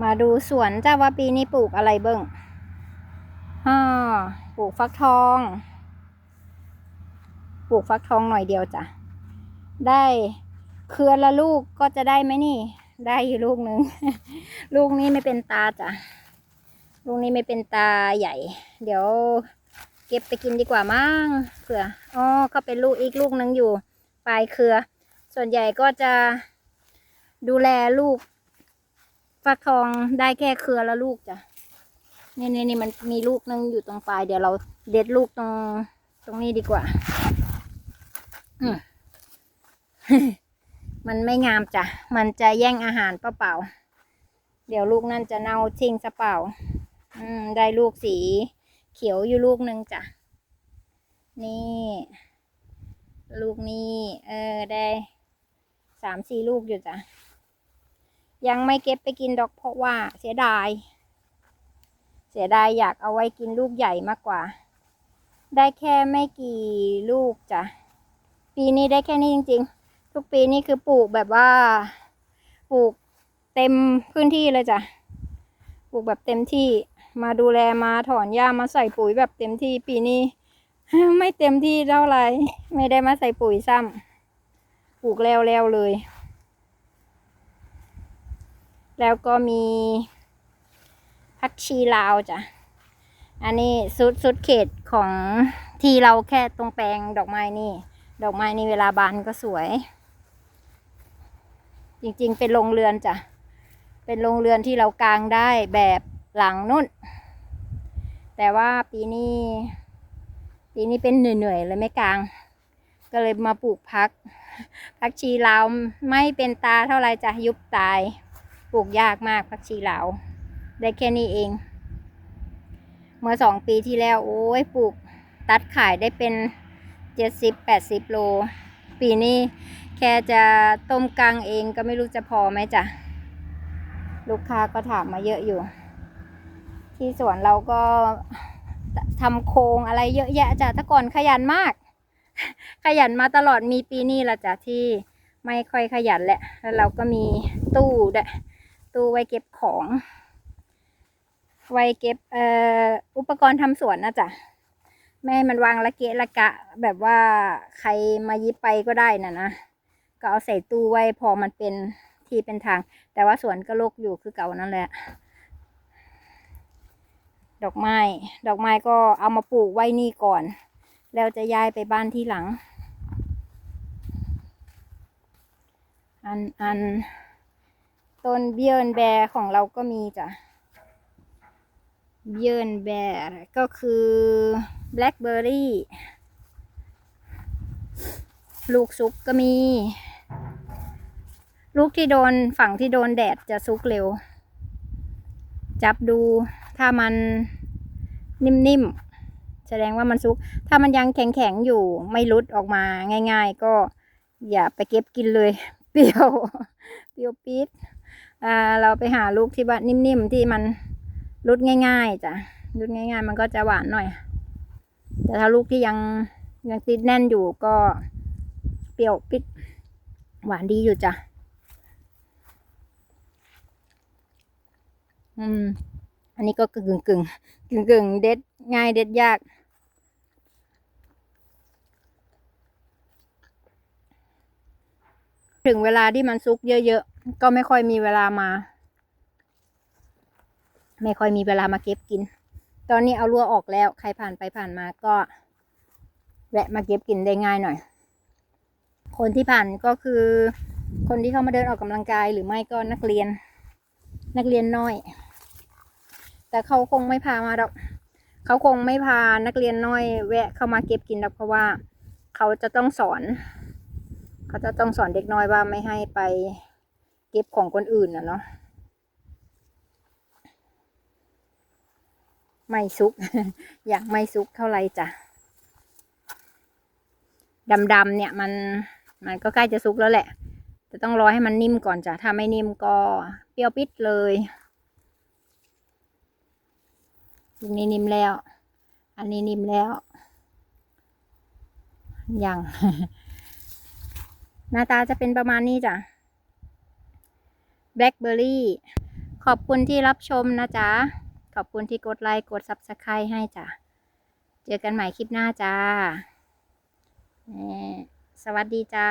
มาดูสวนจ้าว่าปีนี้ปลูกอะไรเบิ้งฮ่าปลูกฟักทอง ปลูกฟักทองหน่อยเดียวจ้ะ ได้เครือละลูกก็จะได้ไหมนี่ ได้อยู่ลูกหนึ่ง ลูกนี้ไม่เป็นตาจ้ะ ลูกนี้ไม่เป็นตาใหญ่ เดี๋ยว เก็บไปกินดีกว่ามั้งเผื่อ อ๋อ ก็เป็นลูกอีกลูกหนึงอยู่ ปลายเครือ ส่วนใหญ่ก็จะดูแลลูก ฟักทองได้แค่เครือละลูกจ้ะนี่นี่นี่มันมีลูกนึงอยู่ตรงปลายเดี๋ยวเราเด็ดลูกตรงตรงนี้ดีกว่า อืมมันไม่งามจ้ะ มันจะแย่งอาหารเปล่าๆ เดี๋ยวลูกนั่นจะเน่าทิ้งซะเปล่า อืม ได้ลูกสีเขียวอยู่ลูกหนึ่งจ้ะ นี่ ลูกนี้ เออ ได้สามสี่ลูกอยู่จ้ะ ยังไม่เก็บไปกินดอกเพราะว่าเสียดาย เสียดายอยากเอาไว้กินลูกใหญ่มากกว่า ได้แค่ไม่กี่ลูกจ้ะ ปีนี้ได้แค่นี้จริง ๆ ทุกปีนี่คือปลูกแบบว่า ปลูกเต็มพื้นที่เลยจ้ะ ปลูกแบบเต็มที่ มาดูแลมาถอนหญ้ามาใส่ปุ๋ยแบบเต็มที่ ปีนี้ไม่เต็มที่เท่าไหร่ไม่ได้มาใส่ปุ๋ยซ้ำปลูกแล้วๆเลย แล้วก็มีผักชีลาวจ้ะ อันนี้สุดสุดเขตของที่เราแค่ตรงแปลงดอกไม้นี่ ดอกไม้นี่เวลาบานก็สวย จริงๆ เป็นโรงเรือนจ้ะ เป็นโรงเรือนที่เรากางได้แบบหลังนุ่น แต่ว่าปีนี้ ปีนี้เป็นเหนื่อยๆเลยไม่กลาง ก็เลยมาปลูกพัก พักชีลาวไม่เป็นตาเท่าไรจะยุบตาย ปลูกยากมากพักชีลาวได้แค่นี้เอง เมื่อสองปีที่แล้วโอ้ยปลูกตัดขายได้เป็นเจ็ดสิบแปดสิบโล ปีนี้แค่จะต้มกังเองก็ไม่รู้จะพอไหมจ้ะ ลูกค้าก็ถามมาเยอะอยู่ ที่สวนเราก็ทำโครงอะไรเยอะแยะจ้ะแต่ก่อนขยันมาก ขยันมาตลอดมีปีนี้ละจ้ะที่ไม่ค่อยขยันแหละ แล้วเราก็มีตู้ด้วย ตู้ไว้เก็บของ ไว้เก็บเอ่ออุปกรณ์ทำสวนนะจ๊ะไม่ให้มันวางละเกะละกะ แบบว่าใครมายิบไปก็ได้น่ะนะก็เอาใส่ตู้ไว้พอมันเป็นที่เป็นทาง แต่ว่าสวนก็รกอยู่คือเก่านั่นแหละ ดอกไม้ ดอกไม้ก็เอามาปลูกไว้นี่ก่อน แล้วจะย้ายไปบ้านที่หลัง อันอัน ต้นเบียนแบร์ของเราก็มีจ้ะเบียนแบร์ก็คือแบล็คเบอร์รี่ลูกซุกก็มี ลูกที่โดนฝั่งที่โดนแดดจะซุกเร็ว จับดูถ้ามันนิ่มๆ แสดงว่ามันซุก ถ้ามันยังแข็งๆ อยู่ไม่รุดออกมาง่าย ๆ ก็อย่าไปเก็บกินเลย เปรี้ยว เปรี้ยวปี๊ด อ่าเราไปหาลูกที่ว่านิ่มๆที่มันรุดง่ายๆจ้ะรุดง่าย ๆ มันก็จะหวานหน่อย แต่ถ้าลูกที่ยังยังติดแน่นอยู่ก็เปรี้ยวปิดหวานดีอยู่จ้ะอืม อันนี้ก็กึ่งกึ่งกึ่งกึ่งๆเด็ดง่ายเด็ดยาก ถึงเวลาที่มันซุกเยอะๆ ก็ไม่ค่อยมีเวลามา ไม่ค่อยมีเวลามาเก็บกิน ตอนนี้เอารั้วออกแล้ว ใครผ่านไปผ่านมาก็แวะมาเก็บกินได้ง่ายหน่อย คนที่ผ่านก็คือ คนที่เข้ามาเดินออกกำลังกายหรือไม่ก็นักเรียน นักเรียนน้อย แต่เขาคงไม่พามาหรอก เขาคงไม่พานักเรียนน้อย แวะเข้ามาเก็บกินหรอกเพราะว่า เขาจะต้องสอน เขาจะต้องสอนเด็กน้อยว่าไม่ให้ไปเก็บของคนอื่นนะเนาะไม่ซุก อยากไม่ซุกเท่าไรจ้ะดำๆเนี่ยมันมันก็ใกล้จะซุกแล้วแหละแต่ต้องรอให้มันนิ่มก่อนจ้ะ ถ้าไม่นิ่มก็เปรี้ยวปิดเลยลูกนี้นิ่มแล้ว อันนี้นิ่มแล้ว ยัง หน้าตาจะเป็นประมาณนี้จ้ะแบล็คเบอร์รี่ขอบคุณที่รับชมนะจ๊ะ ขอบคุณที่กดไลค์กด subscribe ให้จ้ะ เจอกันใหม่คลิปหน้าจ้าแหมสวัสดีจ้า